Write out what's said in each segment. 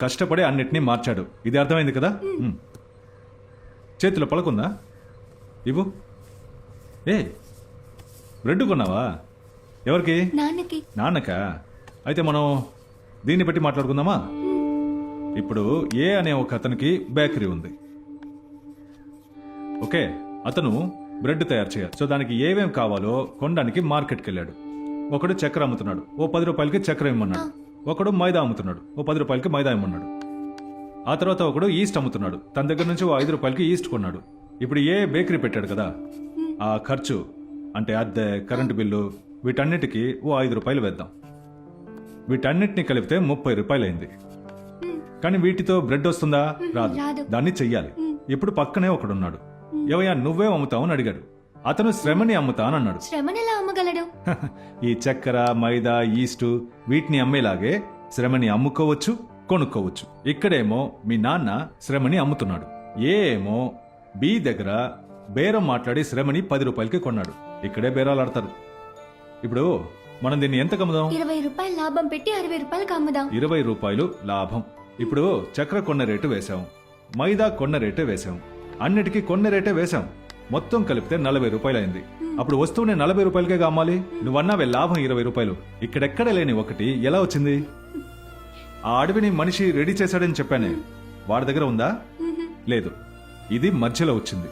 కష్టపడి అన్నిటినీ మార్చాడు. ఇది అర్థమైంది కదా? ఉమ్. చేతిలో పలకుందా? ఇవ్వు. ఏ బ్రెడ్ కొన్నావా? ఎవరికి? నాన్నకి. నాన్నక? అయితే మనం దీన్ని బట్టి మాట్లాడుకుందామా? ఇప్పుడు ఏ అనే ఒక అతనికి బేకరీ ఉంది. ఓకే అతను బ్రెడ్ తయారు చేయాలి. సో దానికి ఏమేం కావాలో కొనడానికి మార్కెట్కి వెళ్ళాడు. ఒకడు చక్కెర అమ్ముతున్నాడు. ఓ పది రూపాయలకి చక్కెర ఇమ్మన్నాడు. ఒకడు మైదా అమ్ముతున్నాడు ఓ పది రూపాయలకి మైదా ఇమ్మన్నాడు. ఆ తర్వాత ఒకడు ఈస్ట్ అమ్ముతున్నాడు తన దగ్గర నుంచి ఓ ఐదు రూపాయలకి ఈస్ట్ కొన్నాడు. ఇప్పుడు ఏ బేకరీ పెట్టాడు కదా? ఆ ఖర్చు అంటే అద్దె కరెంటు బిల్లు వీటన్నిటికీ ఓ ఐదు రూపాయలు వేద్దాం. వీటన్నిటిని కలిపితే ముప్పై రూపాయలు అయింది కానీ వీటితో బ్రెడ్ వస్తుందా? రాదు. దాన్ని చెయ్యాలి. ఇప్పుడు పక్కనే ఒకడున్నాడు. ఏవయ్యా నువ్వే అమ్ముతావు అని అడిగాడు. అతను శ్రమని అమ్ముతా అని అన్నాడు శ్రమను ఎలా అమ్మగలడు ఈ చక్కెర మైదా ఈస్టు వీటిని అమ్మేలాగే శ్రమని అమ్ముకోవచ్చు కొనుక్కోవచ్చు. ఇక్కడేమో మీ నాన్న శ్రమని అమ్ముతున్నాడు. ఏ ఏమో బి దగ్గర బేరం మాట్లాడి శ్రమని పది రూపాయలకి కొన్నాడు. ఇక్కడే బేరాలు ఆడతారు. ఇప్పుడు మనం దీన్ని ఎంత కమ్ముదాం ఇరవై రూపాయలు లాభం పెట్టి అరవై రూపాయలకు అమ్ముదాం. ఇరవై రూపాయలు లాభం. ఇప్పుడు చక్కెర కొన్న రేటు వేశాం. మైదా కొన్న రేటే వేశాం. అన్నిటికీ కొన్న రేటే వేశాం. మొత్తం కలిపితే నలభై రూపాయలు అయింది అప్పుడు వస్తువుని నలభై రూపాయలకే అమ్మాలి నువ్వన్నావే లాభం ఇరవై రూపాయలు. ఇక్కడెక్కడ లేని ఒకటి. ఎలా వచ్చింది? ఆ అడవిని మనిషి రెడీ చేశాడని చెప్పానే. వాడి దగ్గర ఉందా? లేదు. ఇది మధ్యలో వచ్చింది.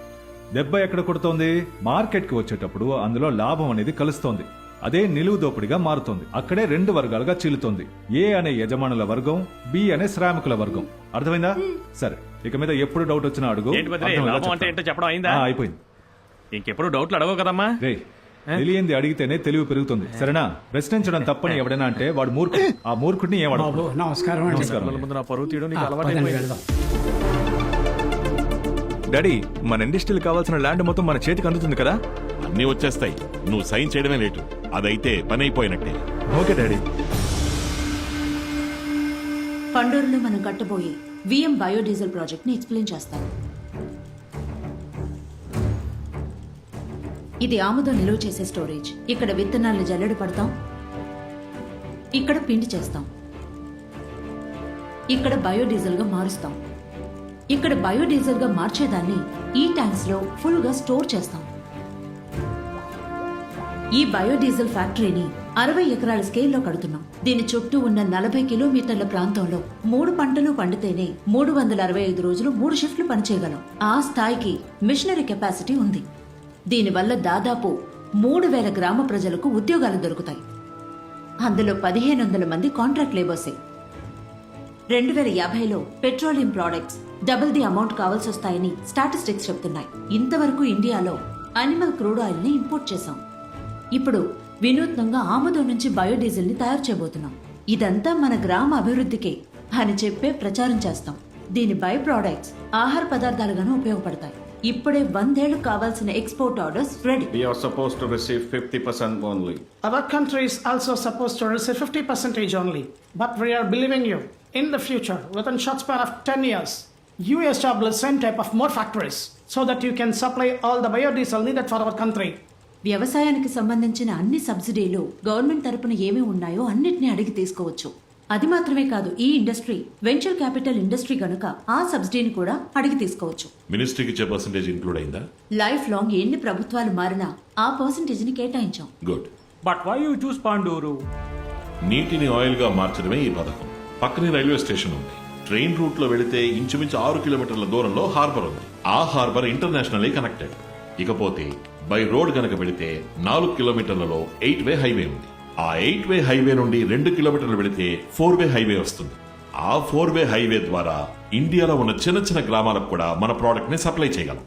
దెబ్బ ఎక్కడ కొడుతోంది? మార్కెట్కి వచ్చేటప్పుడు అందులో లాభం అనేది కలుస్తోంది. అదే నిలువు దోపిడిగా మారుతోంది. అక్కడే రెండు వర్గాలుగా చీలుతోంది. ఏ అనే యజమానుల వర్గం బి అనే శ్రామికుల వర్గం. అర్థమైందా? సరే. ఇక మీద ఎప్పుడు డౌట్ వచ్చినా అడుగు. అయిపోయింది. ఇంకెప్పుడు డౌట్లు అడగవు కదమ్మా. రే తెలియంది అడిగితేనే తెలివి పెరుగుతుంది. సరేనా? ప్రశ్నించడం తప్పని ఎవడైనా అంటే వాడు మూర్ఖుడు. ఆ మూర్ఖుడిని ఏమడు బాబు నమస్కారం అండి. నమస్కారం పిల్లల ముందు నా పరువు తీయడం నీకు అలవాటు డాడీ మన ఇండస్ట్రీకి కావాల్సిన ల్యాండ్ మొత్తం మన చేతికి అందుతుంది కదా? అన్నీ వచ్చేస్తాయి. నువ్వు సైన్ చేయడమే లేటు. అదైతే పని అయిపోయినట్టే. Okay daddy. పండూరులో మనం కట్టబోయే విఎం బయోడీజిల్ ప్రాజెక్ట్ని ఎక్స్ప్లెయిన్ చేస్తాను. ఇది ఆముదం నిలువ చేసే స్టోరేజ్. ఇక్కడ విత్తనాలను జల్లెడు పడతాం. ఇక్కడ పిండి చేస్తాం. ఇక్కడ బయోడీజిల్గా మారుస్తాం. ఇక్కడ బయోడీజిల్గా మార్చేదాన్ని ఈ ట్యాంక్స్లో ఫుల్గా స్టోర్ చేస్తాం. ఈ బయోడీజిల్ ఫ్యాక్టరీని అరవై ఎకరాల స్కేల్లో కడుతున్నాం. దీని చుట్టూ ఉన్న నలభై కిలోమీటర్ల ప్రాంతంలో మూడు పంటలు పండితేనే మూడు వందల అరవై ఐదు రోజులు మూడు షిఫ్ట్లు పనిచేయగలం. ఆ స్థాయికి మిషనరీ కెపాసిటీ ఉంది. దీనివల్ల దాదాపు మూడు వేల గ్రామ ప్రజలకు ఉద్యోగాలు దొరుకుతాయి. అందులో పదిహేను వందల మంది కాంట్రాక్ట్ లేబర్సే. రెండు వేల యాభైలో petroleum products double the amount కావాల్సి వస్తాయని స్టాటిస్టిక్స్ చెప్తున్నాయి. ఇంతవరకు ఇండియాలో అనిమల్ క్రూడ్ ఆయిల్ని ఇంపోర్ట్ చేశాం. ఇప్పుడు వినూత్నంగా ఆముదం నుంచి బయోడీజిల్ని తయారు చేయబోతున్నాం. ఇదంతా మన గ్రామ అభివృద్ధికే అని చెప్పే ప్రచారం చేస్తాం. దీని బై ప్రోడక్ట్స్ ఆహార పదార్థాలుగాను ఉపయోగపడతాయి. ఇప్పుడే వందేళ్ళు కావాల్సిన export orders ready we are supposed to receive 50% only our countries also supposed to receive 50% only but we are believing you in the future with in short span of 10 years you establish same type of more factories so that you can supply all the biodiesel needed for our country వ్యవసాయానికి సంబంధించిన అన్ని సబ్సిడీలు government తరపున ఏమి ఉన్నాయో అన్నిటిని అడిగి తీసుకోవచ్చు. అది మాత్రమే కాదు ఈ ఇండస్ట్రీ వెంచర్ క్యాపిటల్ ఇండస్ట్రీ గనుక ఆ సబ్సిడీని కూడా అడిగి తీసుకోవచ్చు. మినిస్ట్రీకి ఇచ్చే పర్సంటేజ్ ఇంక్లూడ్ అయిందా? లైఫ్ లాంగ్ ఎన్ని ప్రభుత్వాలు మారినా ఆ పర్సంటేజ్ని కేటాయించాం. Good. But why you choose Panduru నీటిని ఆయిల్గా మార్చడమే ఈ పథకం. పక్కనే రైల్వే స్టేషన్ ఉంది. ట్రైన్ రూట్లో వెళితే ఇంచుమించు ఆరు కిలోమీటర్ల దూరంలో హార్బర్ ఉంది. ఆ హార్బర్ ఇంటర్నేషనల్లీ కనెక్టెడ్. ఇకపోతే బై రోడ్ గనక వెళితే నాలుగు కిలోమీటర్లలో ఎయిట్ వే హైవే ఉంది. ఆ ఎయిట్ వే హైవే నుండి రెండు కిలోమీటర్లు వెళితే ఫోర్ వే హైవే వస్తుంది. ఆ ఫోర్ వే హైవే ద్వారా ఇండియాలో ఉన్న చిన్న చిన్న గ్రామాలకు కూడా మన ప్రోడక్ట్ని సప్లై చేయగలం.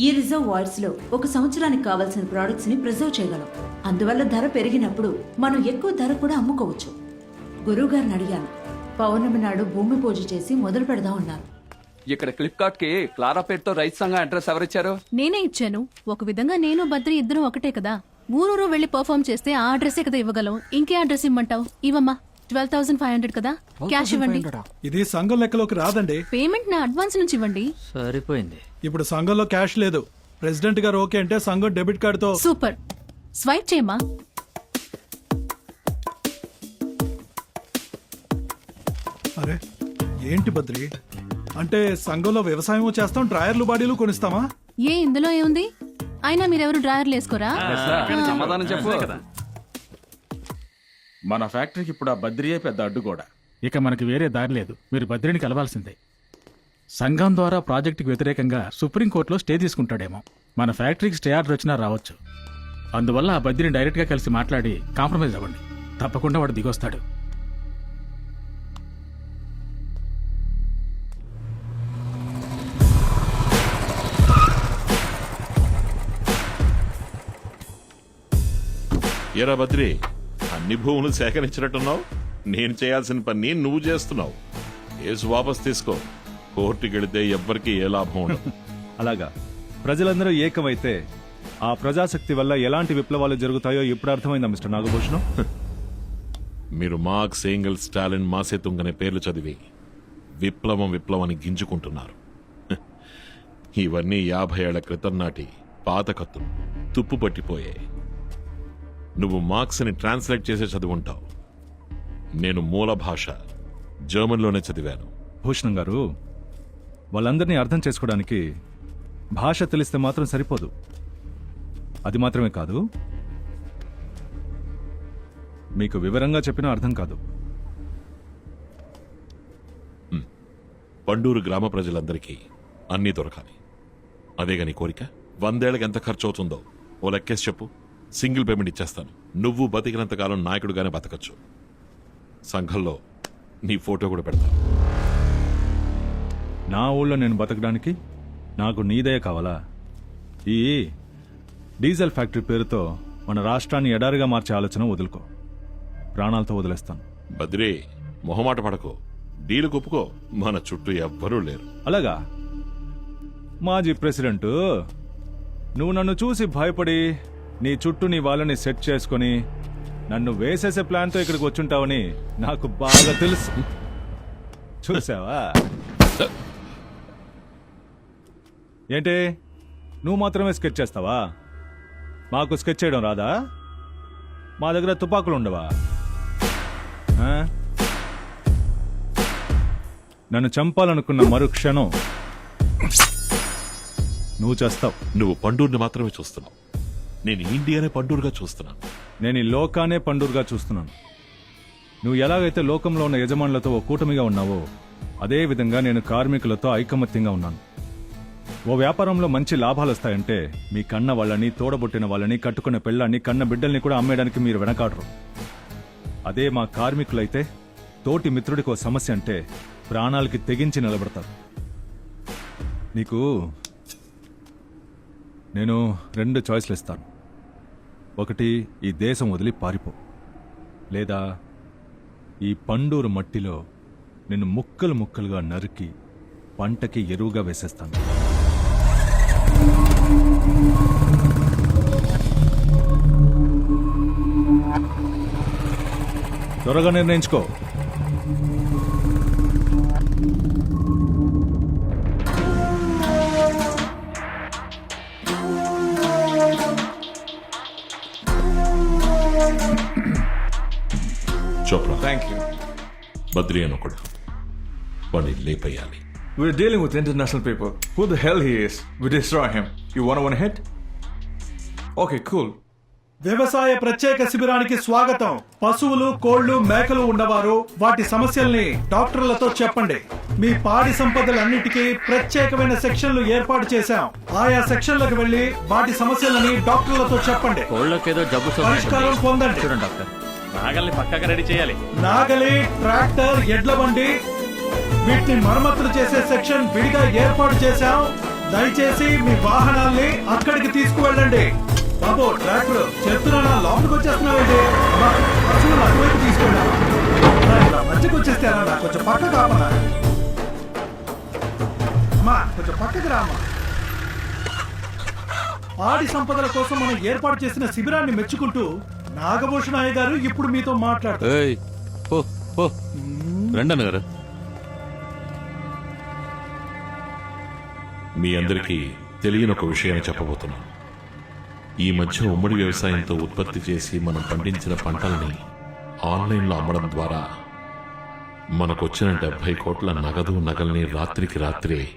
ఈ రిజర్వాయర్స్లో ఒక సంవత్సరానికి కావాల్సిన ప్రొడక్ట్స్ని ప్రిజర్వ్ చేయగలం. అందువల్ల ధర పెరిగినప్పుడు మనం ఎక్కువ ధర కూడా అమ్ముకోవచ్చు. గురువు గారిని అడిగాను. పౌర్ణమి నాడు భూమి పూజ చేసి మొదలు పెడదాం అన్నారు ఇక్కడ ఫ్లిప్కార్ట్కి క్లారా పేరుతో రైతు సంఘం అడ్రస్ ఎవరిచ్చారు? నేనే ఇచ్చాను. ఒక విధంగా నేను బద్రి ఇద్దరం ఒకటే కదా. ఊరూరు వెళ్ళి పర్ఫామ్ చేస్తే ఆ అడ్రస్సే కదా ఇవ్వగలం. ఇంకే అడ్రస్ ఇమ్మంటావు? ఇవమ్మా ట్వెల్వ్ థౌసండ్ ఫైవ్ హండ్రెడ్ కదా? క్యాష్ ఇవ్వండి. ఇది సంఘం లెక్కలోకి రాదండి. పేమెంట్ నా అడ్వాన్స్ నుంచి ఇవ్వండి. సరిపోయింది. ఇప్పుడు సంఘంలో క్యాష్ లేదు. ప్రెసిడెంట్ గారు ఓకే అంటే సంఘం డెబిట్ కార్డుతో సూపర్ స్వైప్ చేయమ్మా. అరే ఏంటి బద్రి? అంటే సంఘంలో వ్యవసాయం చేస్తాం డ్రాయర్లు బాడీలు కొనిస్తామా? ఏ ఇందులో ఏముంది? అయినా మీరెవరు డ్రైవర్లు వేసుకోరా? సమాధానం చెప్పు. మన ఫ్యాక్టరీకి ఇప్పుడు ఆ బద్రియే పెద్ద అడ్డు కూడా ఇక మనకి వేరే దారి లేదు. మీరు బద్రిని కలవాల్సిందే. సంఘం ద్వారా ప్రాజెక్టుకి వ్యతిరేకంగా సుప్రీంకోర్టులో స్టే తీసుకుంటాడేమో. మన ఫ్యాక్టరీకి స్టే ఆర్డర్ వచ్చినా రావచ్చు. అందువల్ల ఆ బద్రిని డైరెక్ట్గా కలిసి మాట్లాడి కాంప్రమైజ్ అవ్వండి. తప్పకుండా వాడు దిగొస్తాడు. ఏరా బద్రి అన్ని భూములు సేకరించినట్టున్నావు? నేను చేయాల్సిన పని నువ్వు చేస్తున్నావు. కేసు వాపస్ తీసుకో. కోర్టుకి వెళితే ఎవ్వరికి ఏ లాభం ఉండదు. అలాగా. ప్రజలందరూ ఏకమైతే ఆ ప్రజాశక్తి వల్ల ఎలాంటి విప్లవాలు జరుగుతాయో ఇప్పుడు అర్థమైందా మిస్టర్ నాగభూషణం? మీరు మార్క్స్ ఏంగల్ స్టాలిన్ మాసేతుంగ్ అనే పేర్లు చదివి విప్లవం విప్లవాన్ని గింజుకుంటున్నారు. ఇవన్నీ యాభై ఏళ్ళ క్రితం నాటి పాత కత్తులు. తుప్పు పట్టిపోయాయి. నువ్వు మార్క్స్ని ట్రాన్స్లేట్ చేసే చదువుంటావు నేను మూల భాష జర్మన్లోనే చదివాను. భూషణం గారు వాళ్ళందరినీ అర్థం చేసుకోవడానికి భాష తెలిస్తే మాత్రం సరిపోదు. అది మాత్రమే కాదు మీకు వివరంగా చెప్పినా అర్థం కాదు. పండూరు గ్రామ ప్రజలందరికీ అన్నీ దొరకాలి. అదేగా నీ కోరిక? వందేళ్ళకి ఎంత ఖర్చు అవుతుందో ఓ లెక్కేసి చెప్పు. సింగిల్ పేమెంట్ ఇచ్చేస్తాను. నువ్వు బతికినంత కాలం నాయకుడుగానే బతకచ్చు. సంఘంలో నీ ఫోటో కూడా పెడతాను నా ఊళ్ళో నేను బతకడానికి నాకు నీదయ కావాలా? ఈ డీజిల్ ఫ్యాక్టరీ పేరుతో మన రాష్ట్రాన్ని ఎడారిగా మార్చే ఆలోచన వదులుకో. ప్రాణాలతో వదిలేస్తాను. బద్రి మొహమాట పడకో. డీలు ఒప్పుకో మన చుట్టూ ఎవ్వరూ లేరు. అలాగా? మాజీ ప్రెసిడెంట్ నువ్వు నన్ను చూసి భయపడి నీ చుట్టూ నీ వాళ్ళని సెట్ చేసుకొని నన్ను వేసేసే ప్లాన్తో ఇక్కడికి వచ్చుంటావని నాకు బాగా తెలుసు. చూసావా? ఏంటి? నువ్వు మాత్రమే స్కెచ్ చేస్తావా? మాకు స్కెచ్ చేయడం రాదా? మా దగ్గర తుపాకులు ఉండవా? నన్ను చంపాలనుకున్న మరుక్షణం నువ్వు చేస్తావు. నువ్వు పండుని మాత్రమే చూస్తున్నావు. నేను ఇండియానే పండూరుగా చూస్తున్నాను. నేను ఈ లోకానే పండూరుగా చూస్తున్నాను. నువ్వు ఎలాగైతే లోకంలో ఉన్న యజమానులతో ఓ కూటమిగా ఉన్నావో అదే విధంగా నేను కార్మికులతో ఐకమత్యంగా ఉన్నాను. ఓ వ్యాపారంలో మంచి లాభాలు వస్తాయంటే మీ కన్న వాళ్ళని తోడబుట్టిన వాళ్ళని కట్టుకున్న పెళ్ళాన్ని కన్న బిడ్డల్ని కూడా అమ్మేయడానికి మీరు వెనకాడరు. అదే మా కార్మికులైతే తోటి మిత్రుడికి ఓ సమస్య అంటే ప్రాణాలకి తెగించి నిలబడతారు. నీకు నేను రెండు చాయిస్లు ఇస్తాను. ఒకటి ఈ దేశం వదిలి పారిపో. లేదా ఈ పండూరు మట్టిలో నిన్ను ముక్కలు ముక్కలుగా నరికి పంటకి ఎరువుగా వేసేస్తాను. త్వరగా నిర్ణయించుకో. బద్రి అని ఒకడు వాడిని లేపేయాలి We're dealing with international people. Who the hell he is? We destroy him. You wanna one hit? Okay, cool. వ్యవసాయ ప్రత్యేక శిబిరానికి స్వాగతం పశువులు కోళ్ళు మేకలు ఉన్నవారు వాటి సమస్యల్ని డాక్టర్లతో చెప్పండి మీ పాడి సంపదలన్నిటికీ ప్రత్యేకమైన సెక్షన్లు ఏర్పాటు చేశాం ఆయా సెక్షన్లకు వెళ్ళి వాటి సమస్యలని డాక్టర్లతో చెప్పండి కోళ్ళకేదో జబ్బు పరిష్కారం పొందండి చూడండి డాక్టర్ నాగల్ని పక్కగా రెడీ చేయాలి. నాగలి ట్రాక్టర్ ఎడ్ల బండి వీటిని మరమ్మతులు చేసే సెక్షన్ విడిగా ఏర్పాటు చేశాం. దయచేసి మీ వాహనాల్ని అక్కడికి తీసుకువెళ్ళండి. బాబు ట్రాక్టర్ చెప్తున్నా లోపలికి వచ్చేస్తున్నావండి పశువులు అటువైపు తీసుకెళ్ళా. మధ్యకి వచ్చేస్తారా కొంచెం పక్క కాపనా అమ్మా కొంచెం పక్కకి రామా? పాడి సంపదల కోసం మనం ఏర్పాటు చేసిన శిబిరాన్ని మెచ్చుకుంటూ నాగభూషణ అయ్య గారు ఇప్పుడు మీతో మాట్లాడుతారు. పో పో. రండి గారు మీ అందరికీ తెలియని ఒక విషయాన్ని చెప్పబోతున్నాను. ఈ మధ్య ఉమ్మడి వ్యవసాయంతో ఉత్పత్తి చేసి మనం పండించిన పంటల్ని ఆన్లైన్లో అమ్మడం ద్వారా మనకొచ్చిన డెబ్బై కోట్ల నగదు నగల్ని రాత్రికి రాత్రే